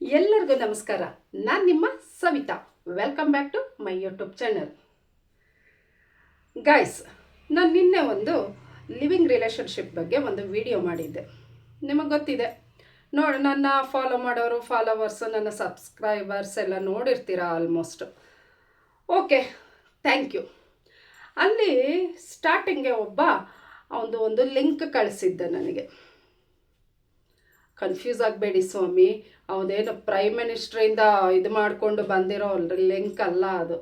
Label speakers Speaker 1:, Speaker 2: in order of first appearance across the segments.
Speaker 1: ಎಲ್ಲರಿಗೂ ನಮಸ್ಕಾರ. ನಾನು ನಿಮ್ಮ Savita. Welcome back to my YouTube channel guys ನಾನು ನಿನ್ನೆ ಒಂದು ಲಿವಿಂಗ್ ರಿಲೇಷನ್ಶಿಪ್ ಬಗ್ಗೆ ಒಂದು ವಿಡಿಯೋ ಮಾಡಿದ್ದೆ. ನಿಮಗೆ ಗೊತ್ತಿದೆ. ನೋಡಿ, ನನ್ನ ಫಾಲೋ ಮಾಡೋರು ಫಾಲೋವರ್ಸ್ ನನ್ನ ಸಬ್ಸ್ಕ್ರೈಬರ್ಸ್ ಎಲ್ಲ ನೋಡಿರ್ತೀರ ಆಲ್ಮೋಸ್ಟ್ ಓಕೆ ಥ್ಯಾಂಕ್ ಯು ಅಲ್ಲಿ ಸ್ಟಾರ್ಟಿಂಗ್ಗೆ ಒಬ್ಬ ಅವನು ಒಂದು ಲಿಂಕ್ ಕಳಿಸಿದ್ದ ನನಗೆ. ಕನ್ಫ್ಯೂಸ್ ಆಗಬೇಡಿ ಸ್ವಾಮಿ. ಅವನೇನು ಪ್ರೈಮ್ ಮಿನಿಸ್ಟ್ರಿಂದ ಇದು ಮಾಡಿಕೊಂಡು ಬಂದಿರೋ ಲಿಂಕ್ ಅಲ್ಲ ಅದು.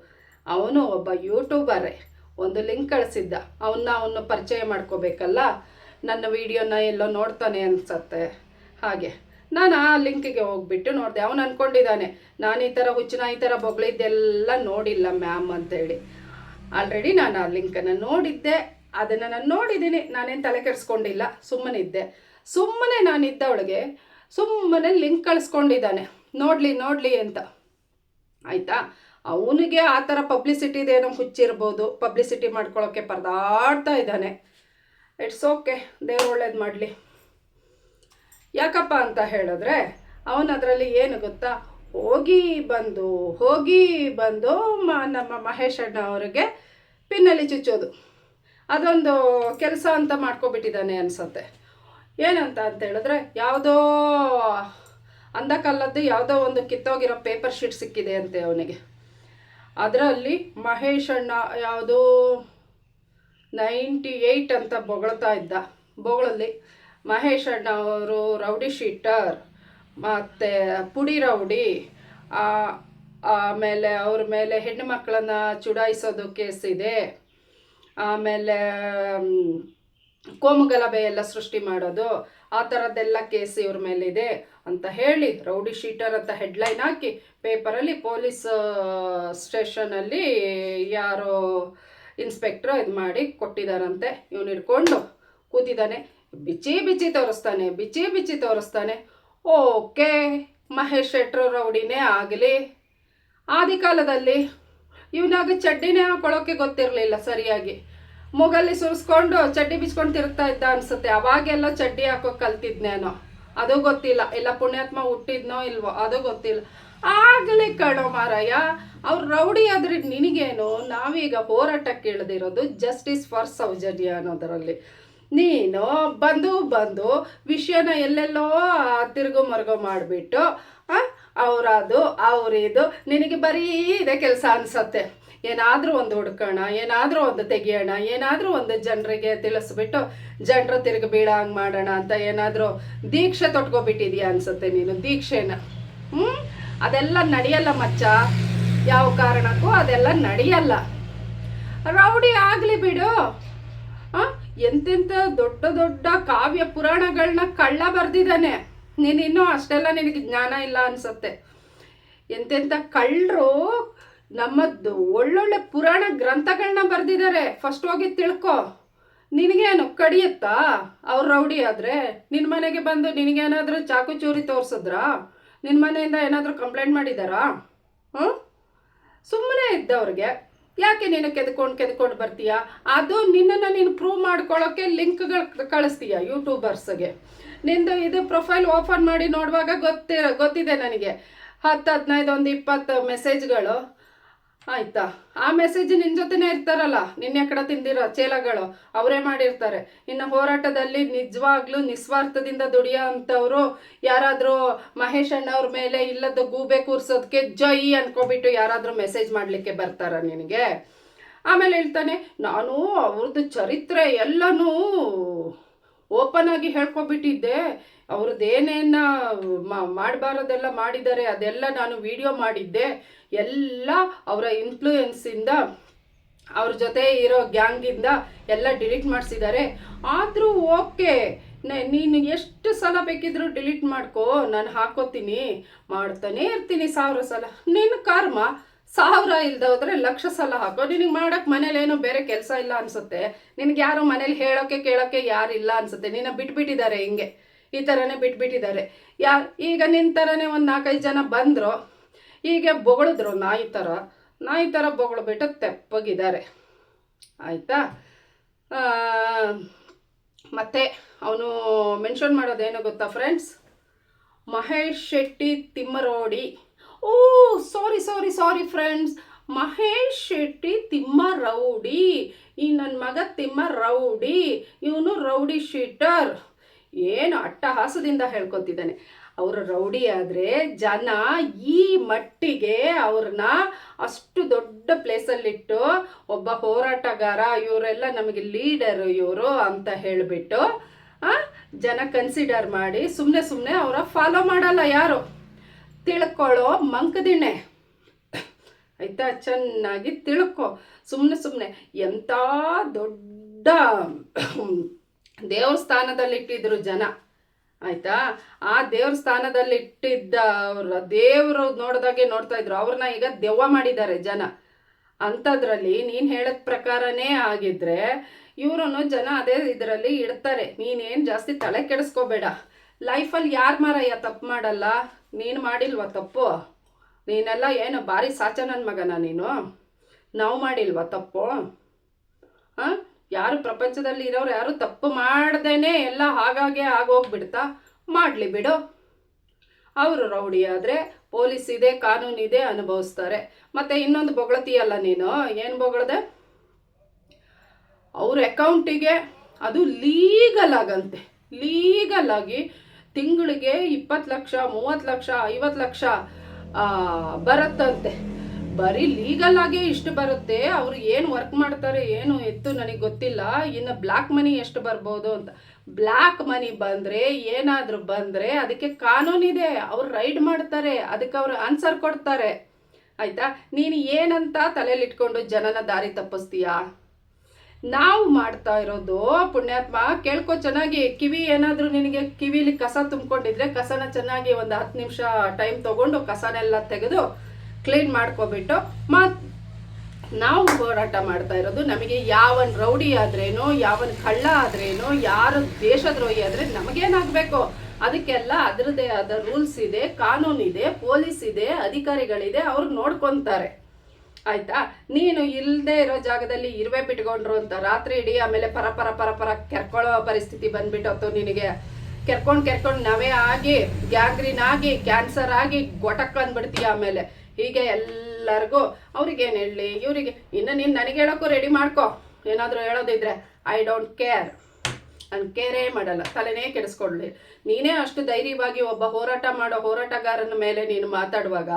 Speaker 1: ಅವನು ಒಬ್ಬ ಯೂಟ್ಯೂಬರೇ ಒಂದು ಲಿಂಕ್ ಕಳಿಸಿದ್ದ. ಅವನ್ನ ಅವನು ಪರಿಚಯ ಮಾಡ್ಕೋಬೇಕಲ್ಲ? ನನ್ನ ವಿಡಿಯೋನ ಎಲ್ಲೋ ನೋಡ್ತಾನೆ ಅನ್ಸತ್ತೆ. ಹಾಗೆ. ನಾನು ಆ ಲಿಂಕಿಗೆ ಹೋಗ್ಬಿಟ್ಟು ನೋಡಿದೆ. ಅವನು ಅಂದ್ಕೊಂಡಿದ್ದಾನೆ ನಾನು ಈ ಥರ ಹುಚ್ಚನ, ಈ ಥರ ಬೊಗಳಿದ್ದೆಲ್ಲ ನೋಡಿಲ್ಲ ಮ್ಯಾಮ್ ಅಂತೇಳಿ. ಆಲ್ರೆಡಿ ನಾನು ಆ ಲಿಂಕನ್ನು ನೋಡಿದ್ದೆ. ಅದನ್ನು ನಾನು ನೋಡಿದ್ದೀನಿ. ನಾನೇನು ತಲೆ ಕೆಡಿಸ್ಕೊಂಡಿಲ್ಲ. ಸುಮ್ಮನಿದ್ದೆ. ಸುಮ್ಮನೆ ನಾನಿದ್ದವಳಿಗೆ ಸುಮ್ಮನೆ ಲಿಂಕ್ ಕಳಿಸ್ಕೊಂಡಿದ್ದಾನೆ. ನೋಡಲಿ ನೋಡಲಿ ಅಂತ. ಆಯಿತಾ? ಅವನಿಗೆ ಆ ಥರ ಪಬ್ಲಿಸಿಟಿದೇನೋ ಹುಚ್ಚಿರ್ಬೋದು ಪಬ್ಲಿಸಿಟಿ ಮಾಡ್ಕೊಳ್ಳೋಕ್ಕೆ ಪರದಾಡ್ತಾ ಇದ್ದಾನೆ. ಇಟ್ಸ್ ಓಕೆ ದೇವ್ರು ಒಳ್ಳೇದು ಮಾಡಲಿ. ಯಾಕಪ್ಪ ಅಂತ ಹೇಳಿದ್ರೆ ಅವನದರಲ್ಲಿ ಏನು ಗೊತ್ತಾ? ಹೋಗಿ ಬಂದು ಹೋಗಿ ಬಂದು ಮ, ನಮ್ಮ ಮಹೇಶ್ ಅಣ್ಣ ಅವರಿಗೆ ಪಿನ್ನಲ್ಲಿ ಚುಚ್ಚೋದು. ಅದೊಂದು ಕೆಲಸ ಅಂತ ಮಾಡ್ಕೊಬಿಟ್ಟಿದ್ದಾನೆ ಅನ್ಸತ್ತೆ. ಏನಂತ ಅಂತ ಹೇಳಿದ್ರೆ ಯಾವುದೋ ಅಂದಕಲ್ಲದ್ದು ಯಾವುದೋ ಒಂದು ಕಿತ್ತೋಗಿರೋ ಪೇಪರ್ ಶೀಟ್ ಸಿಕ್ಕಿದೆ ಅಂತೆ ಅವನಿಗೆ. ಅದರಲ್ಲಿ ಮಹೇಶ್ ಅಣ್ಣ ಯಾವುದೋ ನೈಂಟಿ ಏಯ್ಟ್ ಅಂತ ಬೊಗಳ್ತಾ ಇದ್ದ. ಬೊಗಳಲ್ಲಿ ಮಹೇಶ್ ಅಣ್ಣ ಅವರು ರೌಡಿ ಶೀಟರ್, ಮತ್ತು ಪುಡಿ ರೌಡಿ ಆಮೇಲೆ ಅವ್ರ ಮೇಲೆ ಹೆಣ್ಣು ಮಕ್ಕಳನ್ನ ಚುಡಾಯಿಸೋದು ಕೇಸ್ ಇದೆ. ಆಮೇಲೆ ಮ್, ಕೋಮುಗಲಭೆ ಎಲ್ಲ ಸೃಷ್ಟಿ ಮಾಡೋದು ಆ ಥರದ್ದೆಲ್ಲ ಕೇಸ್ ಇವ್ರ ಮೇಲಿದೆ ಅಂತ ಹೇಳಿ ರೌಡಿ ಶೀಟರ್ ಅಂತ ಹೆಡ್ಲೈನ್ ಹಾಕಿ ಪೇಪರಲ್ಲಿ ಪೊಲೀಸ್ ಸ್ಟೇಷನಲ್ಲಿ ಯಾರೋ ಇನ್ಸ್ಪೆಕ್ಟ್ರು ಇದು ಮಾಡಿ ಕೊಟ್ಟಿದ್ದಾರಂತೆ ಇವನು ಹಿಡ್ಕೊಂಡು ಕೂತಿದ್ದಾನೆ ಬಿಚ್ಚಿ ಬಿಚ್ಚಿ ತೋರಿಸ್ತಾನೆ ಬಿಚ್ಚಿ ಬಿಚ್ಚಿ ತೋರಿಸ್ತಾನೆ. ಓಕೆ ಮಹೇಶ್ ಶೆಟ್ರು ರೌಡಿನೇ ಆಗಲಿ. ಆದಿಕಾಲದಲ್ಲಿ ಇವನಾಗ ಚಡ್ಡಿನೇ ಹಾಕೊಳ್ಳೋಕೆ ಗೊತ್ತಿರಲಿಲ್ಲ ಸರಿಯಾಗಿ. ಮೂಗಲ್ಲಿ ಸುರಿಸ್ಕೊಂಡು ಚಡ್ಡಿ ಬಿಚ್ಕೊಂಡು ತಿರುಗ್ತಾ ಇದ್ದ ಅನ್ಸುತ್ತೆ. ಅವಾಗೆಲ್ಲ ಚಡ್ಡಿ ಹಾಕೋ ಕಲ್ತಿದ್ನೇನೋ. ಅದು ಗೊತ್ತಿಲ್ಲ. ಇಲ್ಲ ಪುಣ್ಯಾತ್ಮ ಹುಟ್ಟಿದ್ನೋ ಇಲ್ವೋ, ಅದು ಗೊತ್ತಿಲ್ಲ. ಆಗಲೇ ಕಣೋ ಮಾರಾಯ ಅವ್ರು ರೌಡಿ ಆದ್ರೆ ನಿನಗೇನು? ನಾವೀಗ ಹೋರಾಟಕ್ಕೆ ಇಳಿದಿರೋದು ಜಸ್ಟಿಸ್ ಫಾರ್ ಸೌಜನ್ಯ ಅನ್ನೋದರಲ್ಲಿ. ನೀನು ಬಂದು ಬಂದು ವಿಷಯನ ಎಲ್ಲೆಲ್ಲೋ ತಿರುಗು ಮರುಗು ಮಾಡಿಬಿಟ್ಟು ಅವರದು, ಅವರಿದು, ನಿನಗೆ ಬರೀ ಇದೆ ಕೆಲಸ ಅನ್ಸತ್ತೆ. ಏನಾದರೂ ಒಂದು ಹುಡ್ಕೋಣ, ಏನಾದರೂ ಒಂದು ತೆಗಿಯೋಣ, ಏನಾದರೂ ಒಂದು ಜನರಿಗೆ ತಿಳಿಸ್ಬಿಟ್ಟು ಜನರು ತಿರುಗಿ ಬೀಳ ಹಂಗೆ ಮಾಡೋಣ ಅಂತ ಏನಾದರೂ ದೀಕ್ಷೆ ತೊಟ್ಕೊಬಿಟ್ಟಿದ್ಯಾ ಅನ್ಸುತ್ತೆ ನೀನು, ದೀಕ್ಷೆನ. ಹ್ಞೂ ಅದೆಲ್ಲ ನಡೆಯಲ್ಲ ಮಚ್ಚ. ಯಾವ ಕಾರಣಕ್ಕೂ ಅದೆಲ್ಲ ನಡೆಯಲ್ಲ. ರೌಡಿ ಆಗಲಿ ಬಿಡು. ಎಂತೆಂಥ ದೊಡ್ಡ ದೊಡ್ಡ ಕಾವ್ಯ ಪುರಾಣಗಳನ್ನ ಕಳ್ಳ ಬರೆದಿದ್ದಾನೆ. ನೀನಿನ್ನೂ ಅಷ್ಟೆಲ್ಲ ನಿನಗೆ ಜ್ಞಾನ ಇಲ್ಲ ಅನ್ಸತ್ತೆ. ಎಂತೆಂಥ ಕಳ್ಳರು. ನಮ್ಮದ್ದು ಒಳ್ಳೊಳ್ಳೆ ಪುರಾಣ ಗ್ರಂಥಗಳನ್ನ ಬರೆದಿದ್ದಾರೆ ಫಸ್ಟ್ ಹೋಗಿ ತಿಳ್ಕೊ. ನಿನಗೇನು ಕಡಿಯುತ್ತಾ? ಅವ್ರು ರೌಡಿ ಆದರೆ ನಿನ್ನ ಮನೆಗೆ ಬಂದು ನಿನಗೇನಾದರೂ ಚಾಕು ಚೂರಿ ತೋರಿಸಿದ್ರಾ? ನಿನ್ನ ಮನೆಯಿಂದ ಏನಾದರೂ ಕಂಪ್ಲೇಂಟ್ ಮಾಡಿದಾರಾ? ಹ್ಞೂ ಸುಮ್ಮನೆ ಇದ್ದವ್ರಿಗೆ. ಯಾಕೆ ನೀನು ಕೆದ್ಕೊಂಡು ಕೆದ್ಕೊಂಡು ಬರ್ತೀಯಾ? ಅದು ನಿನ್ನನ್ನು ನೀನು ಪ್ರೂವ್ ಮಾಡ್ಕೊಳ್ಳೋಕ್ಕೆ ಲಿಂಕ್ಗಳು ಕಳಿಸ್ತೀಯ ಯೂಟ್ಯೂಬರ್ಸ್ಗೆ ನಿಂದು ಇದು ಪ್ರೊಫೈಲ್ ಓಪನ್ ಮಾಡಿ ನೋಡುವಾಗ ಗೊತ್ತಿರ, ಗೊತ್ತಿದೆ ನನಗೆ. ಹತ್ತು ಹದಿನೈದು ಒಂದು ಇಪ್ಪತ್ತು ಮೆಸೇಜ್ಗಳು ಆಯ್ತಾ? ಆ ಮೆಸೇಜ್ ನಿನ್ನ ಜೊತೆನೇ ಇರ್ತಾರಲ್ಲ, ನಿನ್ನೆ ಕಡೆ ತಿಂದಿರೋ ಚೇಲಗಳು, ಅವರೇ ಮಾಡಿರ್ತಾರೆ. ಇನ್ನು ಹೋರಾಟದಲ್ಲಿ ನಿಜವಾಗ್ಲೂ ನಿಸ್ವಾರ್ಥದಿಂದ ದುಡಿಯೋ ಅಂಥವ್ರು ಯಾರಾದ್ರೂ ಮಹೇಶ್ ಅಣ್ಣವ್ರ ಮೇಲೆ ಇಲ್ಲದ ಗೂಬೆ ಕೂರ್ಸೋದಕ್ಕೆ ಜೈ ಅನ್ಕೊಬಿಟ್ಟು ಯಾರಾದ್ರೂ ಮೆಸೇಜ್ ಮಾಡ್ಲಿಕ್ಕೆ ಬರ್ತಾರ ನಿನಗೆ? ಆಮೇಲೆ ಹೇಳ್ತಾನೆ, ನಾನು ಅವ್ರದ್ದು ಚರಿತ್ರೆ ಎಲ್ಲನೂ ಓಪನ್ ಆಗಿ ಹೇಳ್ಕೊಬಿಟ್ಟಿದ್ದೆ ಅವ್ರದ್ದೇನೇನ ಮಾಡಬಾರದೆಲ್ಲ ಮಾಡಿದ್ದಾರೆ, ಅದೆಲ್ಲ ನಾನು ವಿಡಿಯೋ ಮಾಡಿದ್ದೆ. ಎಲ್ಲ ಅವರ ಇನ್ಫ್ಲೂಯೆನ್ಸಿಂದ ಅವ್ರ ಜೊತೆ ಇರೋ ಗ್ಯಾಂಗಿಂದ ಎಲ್ಲ ಡಿಲೀಟ್ ಮಾಡಿಸಿದ್ದಾರೆ. ಆದರೂ ಓಕೆ ನೀನು ಎಷ್ಟು ಸಲ ಬೇಕಿದ್ರು ಡಿಲೀಟ್ ಮಾಡ್ಕೋ, ನಾನು ಹಾಕೋತೀನಿ, ಮಾಡ್ತಾನೇ ಇರ್ತೀನಿ ಸಾವಿರ ಸಲ. ನಿನ್ನ ಕರ್ಮ, ಸಾವಿರ ಇಲ್ದ ಹೋದ್ರೆ ಲಕ್ಷ ಸಲ ಹಾಕೋ. ನಿನಗೆ ಮಾಡೋಕ್ಕೆ ಮನೇಲಿ ಏನೋ ಬೇರೆ ಕೆಲಸ ಇಲ್ಲ ಅನ್ಸುತ್ತೆ. ನಿನಗೆ ಯಾರು ಮನೇಲಿ ಹೇಳೋಕ್ಕೆ ಕೇಳೋಕ್ಕೆ ಯಾರಿಲ್ಲ ಅನ್ಸುತ್ತೆ. ನಿನ್ನ ಬಿಟ್ಬಿಟ್ಟಿದ್ದಾರೆ ಹಿಂಗೆ. ಈ ಥರನೇ ಬಿಟ್ಬಿಟ್ಟಿದ್ದಾರೆ. ಯಾ, ಈಗ ನಿನ್ನ ಥರನೇ ಒಂದು ನಾಲ್ಕೈದು ಜನ ಬಂದರು, ಹೀಗೆ ಬೊಗಳಿದ್ರು. ನಾಯಿ ಥರ ನಾಯಿ ಥರ ಬೊಗಳ್ಬಿಟ್ಟು ತೆಪ್ಪಗಿದ್ದಾರೆ. ಆಯಿತಾ? ಮತ್ತೆ ಅವನು ಮೆನ್ಷನ್ ಮಾಡೋದೇನು ಗೊತ್ತಾ friends? Mahesh Shetty Thimmarodi. Oh, sorry sorry sorry friends. Mahesh Shetty Thimma rowdy ಈ ನನ್ನ ಮಗ ತಿಮ್ಮ ರೌಡಿ ಇವನು ರೌಡಿ ಶೀಟರ್. ಏನು ಅಟ್ಟಹಾಸದಿಂದ ಹೇಳ್ಕೊತಿದ್ದಾನೆ. ಅವರು ರೌಡಿ ಆದರೆ ಜನ ಈ ಮಟ್ಟಿಗೆ ಅವ್ರನ್ನ ಅಷ್ಟು ದೊಡ್ಡ ಪ್ಲೇಸಲ್ಲಿಟ್ಟು ಒಬ್ಬ ಹೋರಾಟಗಾರ, ಇವರೆಲ್ಲ ನಮಗೆ ಲೀಡರು ಇವರು ಅಂತ ಹೇಳಿಬಿಟ್ಟು ಜನ ಕನ್ಸಿಡರ್ ಮಾಡಿ ಸುಮ್ಮನೆ ಸುಮ್ಮನೆ ಅವರ ಫಾಲೋ ಮಾಡಲ್ಲ ಯಾರು? ತಿಳ್ಕೊಳ್ಳೋ ಮಂಕದಿಣ್ಣೆ. ಆಯ್ತಾ, ಚೆನ್ನಾಗಿ ತಿಳ್ಕೊ. ಸುಮ್ಮನೆ ಸುಮ್ಮನೆ ಎಂಥ ದೊಡ್ಡ ದೇವಸ್ಥಾನದಲ್ಲಿಟ್ಟಿದ್ರು ಜನ, ಆಯ್ತಾ? ಆ ದೇವ್ರ ಸ್ಥಾನದಲ್ಲಿ ಇಟ್ಟಿದ್ದ ಅವ್ರ ದೇವರು ನೋಡ್ದಾಗೆ ನೋಡ್ತಾ ಇದ್ರು. ಅವ್ರನ್ನ ಈಗ ದೆವ್ವ ಮಾಡಿದ್ದಾರೆ ಜನ. ಅಂಥದ್ರಲ್ಲಿ ನೀನು ಹೇಳಿದ ಪ್ರಕಾರನೇ ಆಗಿದ್ರೆ ಇವರನ್ನು ಜನ ಅದೇ ಇದರಲ್ಲಿ ಇಡ್ತಾರೆ. ನೀನೇನು ಜಾಸ್ತಿ ತಲೆ ಕೆಡಿಸ್ಕೋಬೇಡ. ಲೈಫಲ್ಲಿ ಯಾರು ಮಾರಯ್ಯ ತಪ್ಪು ಮಾಡಲ್ಲ? ನೀನು ಮಾಡಿಲ್ವಾ ತಪ್ಪು? ನೀನೆಲ್ಲ ಏನು ಭಾರಿ ಸಾಚನನ್ ಮಗನ ನೀನು? ನಾವು ಮಾಡಿಲ್ವಾ ತಪ್ಪು? ಹಾಂ? ಯಾರು ಪ್ರಪಂಚದಲ್ಲಿ ಇರೋರು ಯಾರು ತಪ್ಪು ಮಾಡ್ದೇನೆ ಎಲ್ಲ ಹಾಗಾಗೆ ಆಗೋಗ್ಬಿಡ್ತಾ? ಮಾಡಲಿ ಬಿಡು. ಅವರು ರೌಡಿ ಆದರೆ ಪೊಲೀಸ್ ಇದೆ, ಕಾನೂನು ಇದೆ ಅನುಭವಿಸ್ತಾರೆ. ಮತ್ತು ಇನ್ನೊಂದು ಬೊಗಳತಿಯಲ್ಲ ನೀನು, ಏನು ಬೊಗಳದೆ? ಅವ್ರ ಅಕೌಂಟಿಗೆ ಅದು ಲೀಗಲ್ ಆಗಂತೆ. ಲೀಗಲ್ ಆಗಿ ತಿಂಗಳಿಗೆ ಇಪ್ಪತ್ತು ಲಕ್ಷ, ಮೂವತ್ತು ಲಕ್ಷ, ಐವತ್ತು ಲಕ್ಷ ಬರುತ್ತಂತೆ. ಬರೀ ಲೀಗಲ್ ಆಗಿ ಇಷ್ಟು ಬರುತ್ತೆ, ಅವ್ರು ಏನು ವರ್ಕ್ ಮಾಡ್ತಾರೆ, ಏನು ಎತ್ತು ನನಗೆ ಗೊತ್ತಿಲ್ಲ, ಇನ್ನು ಬ್ಲ್ಯಾಕ್ ಮನಿ ಎಷ್ಟು ಬರ್ಬೋದು ಅಂತ. ಬ್ಲ್ಯಾಕ್ ಮನಿ ಬಂದರೆ, ಏನಾದರೂ ಬಂದರೆ ಅದಕ್ಕೆ ಕಾನೂನಿದೆ ಅವ್ರು ರೈಡ್ ಮಾಡ್ತಾರೆ, ಅದಕ್ಕೆ ಅವರು ಆನ್ಸರ್ ಕೊಡ್ತಾರೆ. ಆಯಿತಾ? ನೀನು ಏನಂತ ತಲೆಯಲ್ಲಿ ಇಟ್ಕೊಂಡು ಜನನ ದಾರಿ ತಪ್ಪಿಸ್ತೀಯಾ? ನಾವು ಮಾಡ್ತಾ ಇರೋದು, ಪುಣ್ಯಾತ್ಮ, ಕೇಳ್ಕೊ ಚೆನ್ನಾಗಿ, ಕಿವಿ ಏನಾದರೂ ನಿನಗೆ ಕಿವಿಲಿ ಕಸ ತುಂಬಿಕೊಂಡಿದ್ರೆ ಕಸನ ಚೆನ್ನಾಗಿ ಒಂದು ಹತ್ತು ನಿಮಿಷ ಟೈಮ್ ತೊಗೊಂಡು ಕಸನೆಲ್ಲ ತೆಗೆದು ಕ್ಲೀನ್ ಮಾಡ್ಕೊಬಿಟ್ಟು ಮತ್ ನಾವು ಹೋರಾಟ ಮಾಡ್ತಾ ಇರೋದು. ನಮಗೆ ಯಾವನ್ ರೌಡಿ ಆದ್ರೇನು, ಯಾವನ್ ಕಳ್ಳ ಆದ್ರೇನು, ಯಾರು ದೇಶದ್ರೋಹಿ ಆದ್ರೆ ನಮಗೇನಾಗಬೇಕು? ಅದಕ್ಕೆಲ್ಲ ಅದರದೇ ಆದ ರೂಲ್ಸ್ ಇದೆ, ಕಾನೂನು ಇದೆ, ಪೊಲೀಸ್ ಇದೆ, ಅಧಿಕಾರಿಗಳಿದೆ, ಅವ್ರು ನೋಡ್ಕೊಂತಾರೆ. ಆಯ್ತಾ? ನೀನು ಇಲ್ಲದೆ ಇರೋ ಜಾಗದಲ್ಲಿ ಇರುವೆ ಬಿಟ್ಕೊಂಡ್ರು ಅಂತ ರಾತ್ರಿ ಇಡೀ ಆಮೇಲೆ ಪರ ಪರ ಪರ ಕೆರ್ಕೊಳ್ಳೋ ಪರಿಸ್ಥಿತಿ ಬಂದ್ಬಿಟ್ಟು ನಿನಗೆ. ಕೆರ್ಕೊಂಡು ಕೆರ್ಕೊಂಡು ನವೆ ಆಗಿ, ಗ್ಯಾಂಗ್ರೀನ್ ಆಗಿ, ಕ್ಯಾನ್ಸರ್ ಆಗಿ ಗೊಟಕ್ ಅಂದ್ಬಿಡ್ತೀಯ ಆಮೇಲೆ. ಹೀಗೆ ಎಲ್ಲರಿಗೂ ಅವ್ರಿಗೇನು ಹೇಳಲಿ ಇವರಿಗೆ, ಇನ್ನು ನೀನು ನನಗೆ ಹೇಳೋಕ್ಕೂ ರೆಡಿ ಮಾಡ್ಕೊ. ಏನಾದರೂ ಹೇಳೋದಿದ್ರೆ ಐ ಡೋಂಟ್ ಕೇರ್ ನಾನು ಕೇರೇ ಮಾಡಲ್ಲ, ತಲೆನೇ ಕೆಡಿಸ್ಕೊಳ್ಳಿ. ನೀನೇ ಅಷ್ಟು ಧೈರ್ಯವಾಗಿ ಒಬ್ಬ ಹೋರಾಟ ಮಾಡೋ ಹೋರಾಟಗಾರನ ಮೇಲೆ ನೀನು ಮಾತಾಡುವಾಗ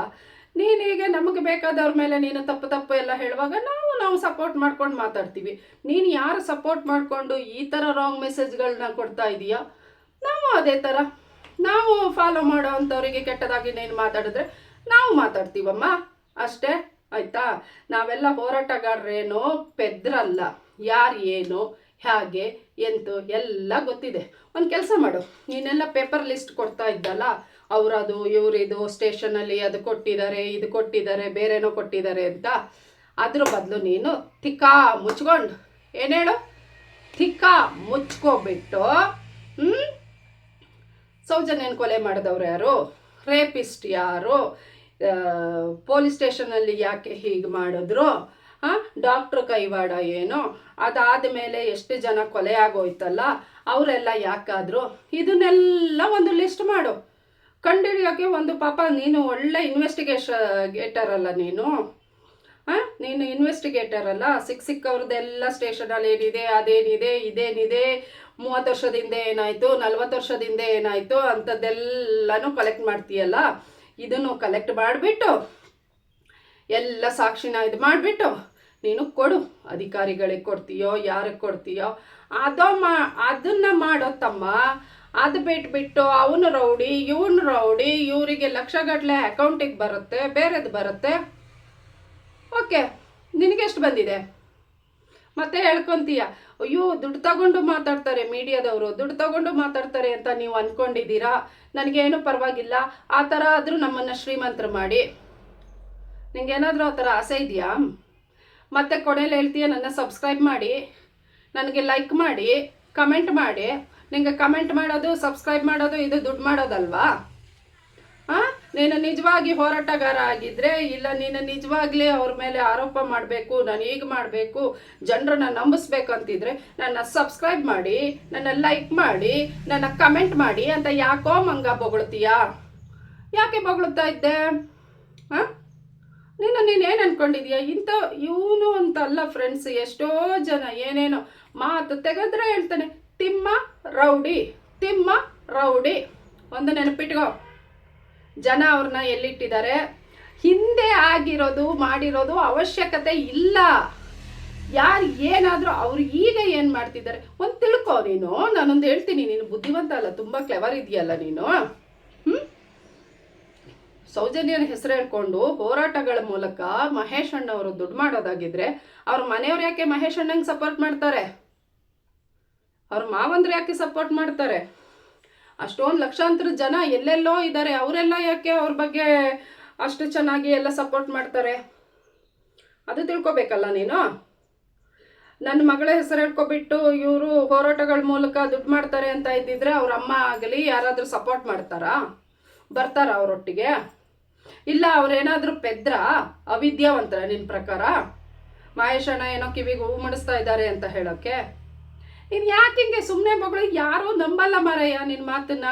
Speaker 1: ನೀನೀಗ ನಮಗೆ ಬೇಕಾದವ್ರ ಮೇಲೆ ನೀನು ತಪ್ಪು ತಪ್ಪು ಎಲ್ಲ ಹೇಳುವಾಗ ನಾವು ನಾವು ಸಪೋರ್ಟ್ ಮಾಡ್ಕೊಂಡು ಮಾತಾಡ್ತೀವಿ. ನೀನು ಯಾರು ಸಪೋರ್ಟ್ ಮಾಡಿಕೊಂಡು ಈ ಥರ ರಾಂಗ್ ಮೆಸೇಜ್ಗಳನ್ನ ಕೊಡ್ತಾ ಇದೀಯಾ? ನಾವು ಅದೇ ಥರ ನಾವು ಫಾಲೋ ಮಾಡೋ ಅಂಥವ್ರಿಗೆ ಕೆಟ್ಟದಾಗಿ ನೀನು ಮಾತಾಡಿದ್ರೆ ನಾವು ಮಾತಾಡ್ತೀವಮ್ಮ? ಅಷ್ಟೇ? ಆಯ್ತಾ? ನಾವೆಲ್ಲ ಹೋರಾಟಗಾರರೇನು, ಪೆದ್ರಲ್ಲ. ಯಾರು ಏನು, ಹೇಗೆ, ಎಂತು ಎಲ್ಲ ಗೊತ್ತಿದೆ. ಒಂದು ಕೆಲಸ ಮಾಡು. ನೀನೆಲ್ಲ ಪೇಪರ್ ಲಿಸ್ಟ್ ಕೊಡ್ತಾ ಇದ್ದಲ್ಲ? ಅವರದು, ಇವರಿದು, ಸ್ಟೇಷನಲ್ಲಿ ಅದು ಕೊಟ್ಟಿದ್ದಾರೆ, ಇದು ಕೊಟ್ಟಿದ್ದಾರೆ, ಬೇರೆನೋ ಕೊಟ್ಟಿದ್ದಾರೆ ಅಂತ. ಅದ್ರ ಬದಲು ನೀನು ತಿಕ್ಕಾ ಮುಚ್ಕೊಂಡು. ಏನು ಹೇಳು? ತಿಕ್ಕ ಮುಚ್ಕೋಬಿಟ್ಟು ಹ್ಞೂ ಸೌಜನ್ಯನ ಕೊಲೆ ಮಾಡಿದವ್ರು ಯಾರು? ರೇಪಿಸ್ಟ್ ಯಾರು? ಪೊಲೀಸ್ ಸ್ಟೇಷನಲ್ಲಿ ಯಾಕೆ ಹೀಗೆ ಮಾಡಿದ್ರು? ಹಾಂ, ಡಾಕ್ಟ್ರ್ ಕೈವಾಡ ಏನು? ಅದಾದ ಮೇಲೆ ಎಷ್ಟು ಜನ ಕೊಲೆ ಆಗೋಯ್ತಲ್ಲ, ಅವರೆಲ್ಲ ಯಾಕಾದರು? ಇದನ್ನೆಲ್ಲ ಒಂದು ಲಿಸ್ಟ್ ಮಾಡು. ಕಂಡುಹಿಡಿಯೋಕ್ಕೆ ಒಂದು ಪಾಪ, ನೀನು ಒಳ್ಳೆ ಇನ್ವೆಸ್ಟಿಗೇಷಗೇಟರ್ ಅಲ್ಲ ನೀನು. ಹಾಂ, ನೀನು ಇನ್ವೆಸ್ಟಿಗೇಟರ್ ಅಲ್ಲ. ಸಿಕ್ಕ ಸಿಕ್ಕವ್ರದ್ದೆಲ್ಲ ಸ್ಟೇಷನಲ್ಲಿ ಏನಿದೆ, ಅದೇನಿದೆ, ಇದೇನಿದೆ. ಮೂವತ್ತು ವರ್ಷದಿಂದ ಏನಾಯಿತು, ನಲ್ವತ್ತು ವರ್ಷದಿಂದ ಏನಾಯಿತು, ಅಂಥದ್ದೆಲ್ಲನೂ ಕಲೆಕ್ಟ್ ಮಾಡ್ತೀಯಲ್ಲ. ಇದನ್ನು ಕಲೆಕ್ಟ್ ಮಾಡಿಬಿಟ್ಟು ಎಲ್ಲ ಸಾಕ್ಷಿನ ಇದು ಮಾಡಿಬಿಟ್ಟು ನೀನು ಕೊಡು, ಅಧಿಕಾರಿಗಳಿಗೆ ಕೊಡ್ತೀಯೋ, ಯಾರಿಗೆ ಕೊಡ್ತೀಯೋ, ಅದೋ ಮಾ, ಅದನ್ನು ಮಾಡೋ ತಮ್ಮ. ಅದು ಬಿಟ್ಬಿಟ್ಟು ಅವನು ರೌಡಿ, ಇವನು ರೌಡಿ, ಇವರಿಗೆ ಲಕ್ಷಗಟ್ಟಲೆ ಅಕೌಂಟಿಗೆ ಬರುತ್ತೆ, ಬೇರೆದು ಬರುತ್ತೆ. ಓಕೆ ನಿನಗೆಷ್ಟು ಬಂದಿದೆ? ಮತ್ತೆ ಹೇಳ್ಕೊಂತೀಯ, ಅಯ್ಯೋ, ದುಡ್ಡು ತಗೊಂಡು ಮಾತಾಡ್ತಾರೆ ಮೀಡಿಯಾದವರು, ದುಡ್ಡು ತಗೊಂಡು ಮಾತಾಡ್ತಾರೆ ಅಂತ ನೀವು ಅಂದ್ಕೊಂಡಿದ್ದೀರಾ ನನಗೇನು ಪರವಾಗಿಲ್ಲ. ಆ ಥರ ಆದರೂ ನಮ್ಮನ್ನು ಶ್ರೀಮಂತರು ಮಾಡಿ. ನಿಂಗೇನಾದರೂ ಆ ಥರ ಆಸೆ ಇದೆಯಾ? ಮತ್ತೆ ಕೊನೆಯಲ್ಲಿ ಹೇಳ್ತೀಯ, ನನ್ನ ಸಬ್ಸ್ಕ್ರೈಬ್ ಮಾಡಿ. ನನಗೆ ಲೈಕ್ ಮಾಡಿ ಕಮೆಂಟ್ ಮಾಡಿ. ನಿಮಗೆ ಕಮೆಂಟ್ ಮಾಡೋದು ಸಬ್ಸ್ಕ್ರೈಬ್ ಮಾಡೋದು, ಇದು ದುಡ್ಡು ಮಾಡೋದಲ್ವಾ? ನೀನು ನಿಜವಾಗಿ ಹೋರಾಟಗಾರ ಆಗಿದ್ರೆ ಇಲ್ಲ, ನೀನು ನಿಜವಾಗ್ಲೇ ಅವ್ರ ಮೇಲೆ ಆರೋಪ ಮಾಡಬೇಕು, ನಾನು ಈಗ ಮಾಡಬೇಕು, ಜನರನ್ನ ನಂಬಿಸ್ಬೇಕು ಅಂತಿದ್ರೆ ನನ್ನ ಸಬ್ಸ್ಕ್ರೈಬ್ ಮಾಡಿ, ನನ್ನ ಲೈಕ್ ಮಾಡಿ, ನನ್ನ ಕಮೆಂಟ್ ಮಾಡಿ ಅಂತ ಯಾಕೋ ಮಂಗ ಬೊಗಳ್ತೀಯಾ? ಯಾಕೆ ಬೊಗಳ್ತಾ ಇದ್ದೆ? ಹಾಂ? ನೀನು ನೀನೇನು ಅನ್ಕೊಂಡಿದ್ಯಾ? ಇಂಥ ಇವನು ಅಂತಲ್ಲ ಫ್ರೆಂಡ್ಸ್ ಎಷ್ಟೋ ಜನ, ಏನೇನೋ ಮಾತು ತೆಗೆದ್ರೆ ಹೇಳ್ತಾನೆ, ತಿಮ್ಮ ರೌಡಿ ತಿಮ್ಮ ರೌಡಿ. ಒಂದು ನೆನಪಿಟ್ಕೋ. ಜನ ಅವ್ರನ್ನ ಎಲ್ಲಿಟ್ಟಿದ್ದಾರೆ? ಹಿಂದೆ ಆಗಿರೋದು, ಮಾಡಿರೋದು ಅವಶ್ಯಕತೆ ಇಲ್ಲ. ಯಾರು ಏನಾದರೂ ಅವ್ರು ಈಗ ಏನು ಮಾಡ್ತಿದ್ದಾರೆ? ಒಂದು ತಿಳ್ಕೊ ನೀನು. ನಾನೊಂದು ಹೇಳ್ತೀನಿ, ನೀನು ಬುದ್ಧಿವಂತ ಅಲ್ಲ, ತುಂಬ ಕ್ಲೆವರ್ ಇದೆಯಲ್ಲ ನೀನು. ಹ್ಞೂ ಸೌಜನ್ಯನ ಹೆಸರು ಹೇಳ್ಕೊಂಡು ಹೋರಾಟಗಳ ಮೂಲಕ ಮಹೇಶ್ ಅಣ್ಣವರು ದುಡ್ಡು ಮಾಡೋದಾಗಿದ್ರೆ ಅವ್ರ ಮನೆಯವ್ರು ಯಾಕೆ ಮಹೇಶ್ ಅಣ್ಣಂಗೆ ಸಪೋರ್ಟ್ ಮಾಡ್ತಾರೆ? ಅವ್ರ ಮಾವಂದ್ರೆ ಯಾಕೆ ಸಪೋರ್ಟ್ ಮಾಡ್ತಾರೆ? ಅಷ್ಟೊಂದು ಲಕ್ಷಾಂತರ ಜನ ಎಲ್ಲೆಲ್ಲೋ ಇದ್ದಾರೆ ಅವರೆಲ್ಲ ಯಾಕೆ ಅವ್ರ ಬಗ್ಗೆ ಅಷ್ಟು ಚೆನ್ನಾಗಿ ಎಲ್ಲ ಸಪೋರ್ಟ್ ಮಾಡ್ತಾರೆ? ಅದು ತಿಳ್ಕೊಬೇಕಲ್ಲ ನೀನು? ನನ್ನ ಮಗಳ ಹೆಸರು ಹೇಳ್ಕೊಬಿಟ್ಟು ಇವರು ಹೋರಾಟಗಳ ಮೂಲಕ ದುಡ್ಡು ಮಾಡ್ತಾರೆ ಅಂತ ಇದ್ದಿದ್ರೆ ಅವ್ರ ಅಮ್ಮ ಆಗಲಿ ಯಾರಾದರೂ ಸಪೋರ್ಟ್ ಮಾಡ್ತಾರಾ? ಬರ್ತಾರ ಅವರೊಟ್ಟಿಗೆ? ಇಲ್ಲ ಅವ್ರೇನಾದರೂ ಪೆದ್ರ ಅವಿದ್ಯಾವಂತರ ನಿನ್ನ ಪ್ರಕಾರ? ಮಹೇಶಣ್ಣ ಏನೋ ಕಿವಿಗೆ ಹೂವು ಮಾಡಿಸ್ತಾ ಇದ್ದಾರೆ ಅಂತ ಹೇಳೋಕ್ಕೆ ನೀನು ಯಾಕೆ ಹಿಂಗೆ ಸುಮ್ಮನೆ ಮಗಳು? ಯಾರೂ ನಂಬಲ್ಲ ಮಾರಯ್ಯ ನಿನ್ನ ಮಾತನ್ನ.